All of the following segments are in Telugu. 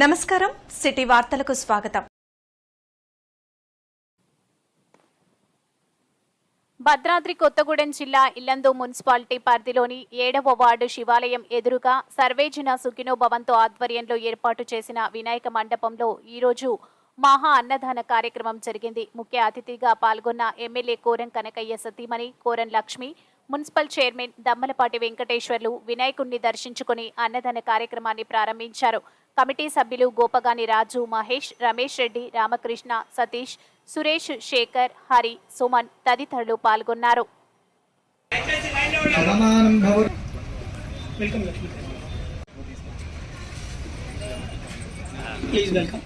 నమస్కారం సిటీ వార్తలకు స్వాగతం. భద్రాద్రి కొత్తగూడెం జిల్లా ఇల్లందు మున్సిపాలిటీ పరిధిలోని ఏడవ వార్డు శివాలయం ఎదురుగా సర్వేజన సుఖినో భవంతో ఆధ్వర్యంలో ఏర్పాటు చేసిన వినాయక మండపంలో ఈరోజు మహా అన్నదాన కార్యక్రమం జరిగింది. ముఖ్య అతిథిగా పాల్గొన్న ఎమ్మెల్యే కోరం కనకయ్య సతీమణి కోరం లక్ష్మి మున్సిపల్ చైర్మన్ దమ్మలపాటి వెంకటేశ్వర్లు వినాయకుణ్ణి దర్శించుకుని అన్నదాన కార్యక్రమాన్ని ప్రారంభించారు. కమిటీ సభ్యులు గోపగాని రాజు మహేష్ రమేష్ రెడ్డి రామకృష్ణ సతీష్ సురేష్ శేఖర్ హరి సుమన్ తదితరులు పాల్గొన్నారు. ప్లీజ్ వెల్కమ్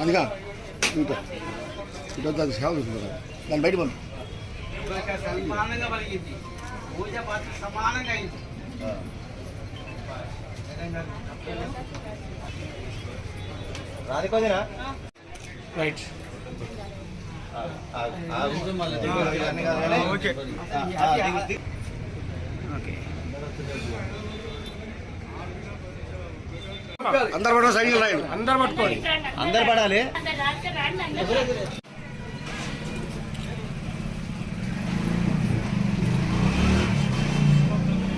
అందుగా ఇటు ఇటు దానికి సేవ చూసుకుంటారు దాన్ని బయట పంపు రాధికోదేనా రైట్ ఓకే అందరు కూడా సైకిల్ రాయడు అందరు పట్టుకోండి అందరు పడాలి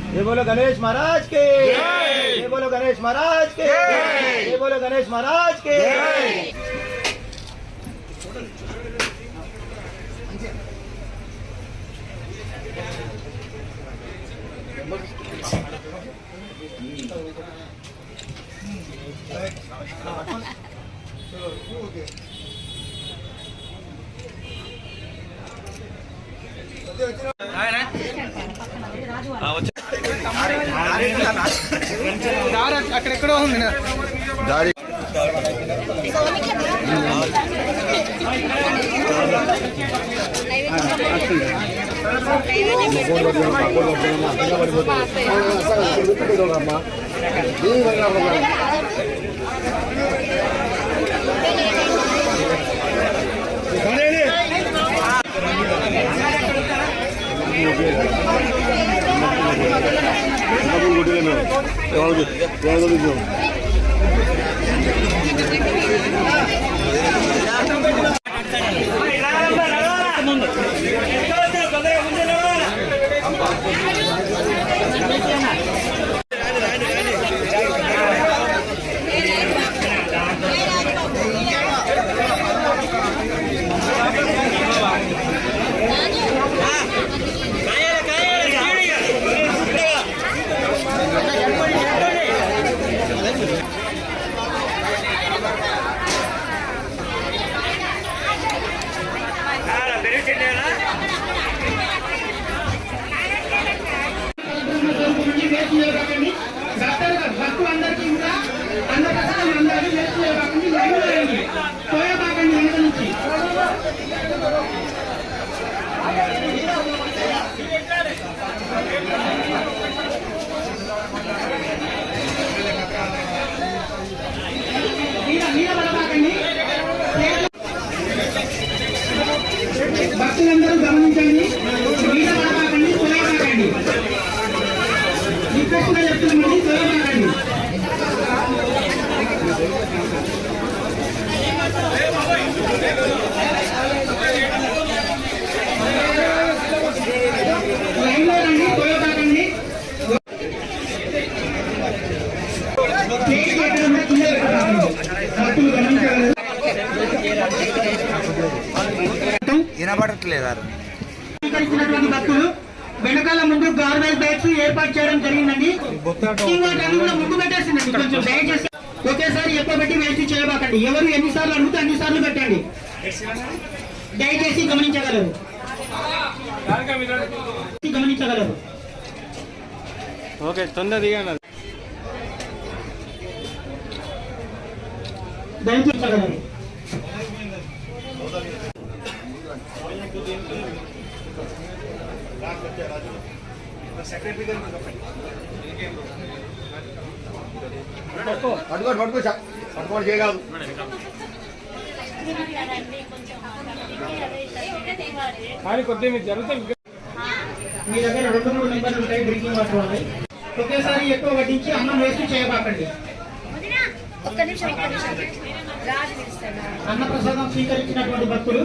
ये बोलो गणेश महाराज के ये बोलो गणेश महाराज के ये बोलो गणेश महाराज के అక్కడెక్కడో ఉంది దారి దారి দেখুন భక్తులందరూ గమనించండి. మీద పడబాకండి పోయేబాకండి రిక్వెస్ట్గా చెప్తున్నామండి పోయేబాకండి లైన్లో రండి పోయేబాకండి ప్లేట్ ఎక్కడ ఉందో కింద పెట్టబాకండి. భక్తులు గమనించగలరు వినబడట్లేదా భక్తులు వెనకాల ముందు గార్బేజ్ బ్యాగ్స్ ఏర్పాటు చేయడం జరిగిందండి. కూడా ముందు పెట్టేసిందండి. కొంచెం దయచేసి ఒకేసారి ఎక్కువ పెట్టి వేస్ట్ చేయబాకండి. ఎవరు ఎన్నిసార్లు అడిగితే అన్ని సార్లు పెట్టండి. దయచేసి గమనించగలరు. గమనించగలరు. ఓకే తొందర దయచేసగలరు పట్టుకోండి పట్టుకో పట్టుకోండి చేయగలదు. కానీ కొద్దిగా మీరు జరుగుతుంది మీ దగ్గర రెండు మూడు నెంబర్లు ఉంటాయి డ్రింకింగ్ వాటర్ వాళ్ళవి. ఒకేసారి ఎక్కువ వడ్డించి అన్నం వేస్ట్ చేయబాకండి. ఒక్క నిమిషం ఒక్క నిమిషం. అన్నప్రసాదం స్వీకరించినటువంటి భక్తులు.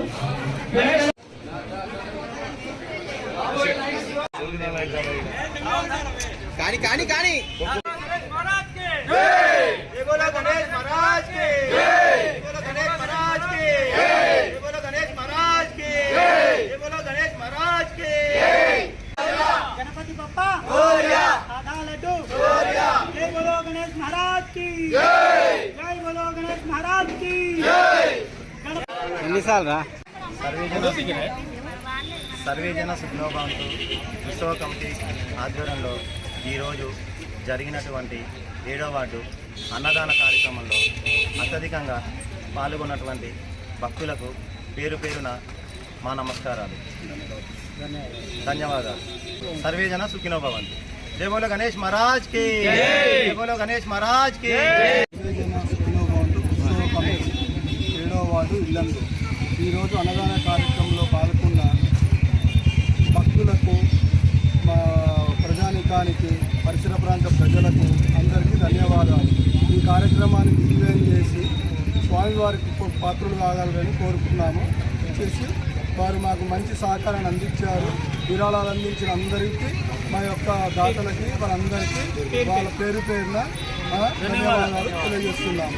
కానీ కానీ కానీ. ఎన్నిసార్లు రా? సర్వేజన సుఖనోభావంతో ఉత్సవ కమిటీ ఆధ్వర్యంలో ఈరోజు జరిగినటువంటి ఏడో వార్డు అన్నదాన కార్యక్రమంలో అత్యధికంగా పాల్గొన్నటువంటి భక్తులకు పేరు పేరున మా నమస్కారాలు. ధన్యవాదాలు. సర్వేజన సుఖినోభవంతు. జై బోలో గణేష్ మహారాజ్కి. జై బోలో గణేష్ మహారాజ్కి. ఏడవ వార్డు ఇల్లందు. ఈరోజు అన్నదాన కార్యక్రమంలో పాల్గొన్న భక్తులకు మా ప్రజానికానికి పరిసర ప్రాంత ప్రజలకు అందరికీ ధన్యవాదాలు. ఈ కార్యక్రమాన్ని విజయం చేసి స్వామివారికి పాత్రలు కాగలరని కోరుకున్నాము. చేసి వారు మాకు మంచి సహకారాన్ని అందించారు. విరాళాలు అందించిన అందరికీ మా యొక్క దాతలకి వాళ్ళందరికీ వాళ్ళ పేరు పేరున ధన్యవాదాలు తెలియజేస్తున్నాము.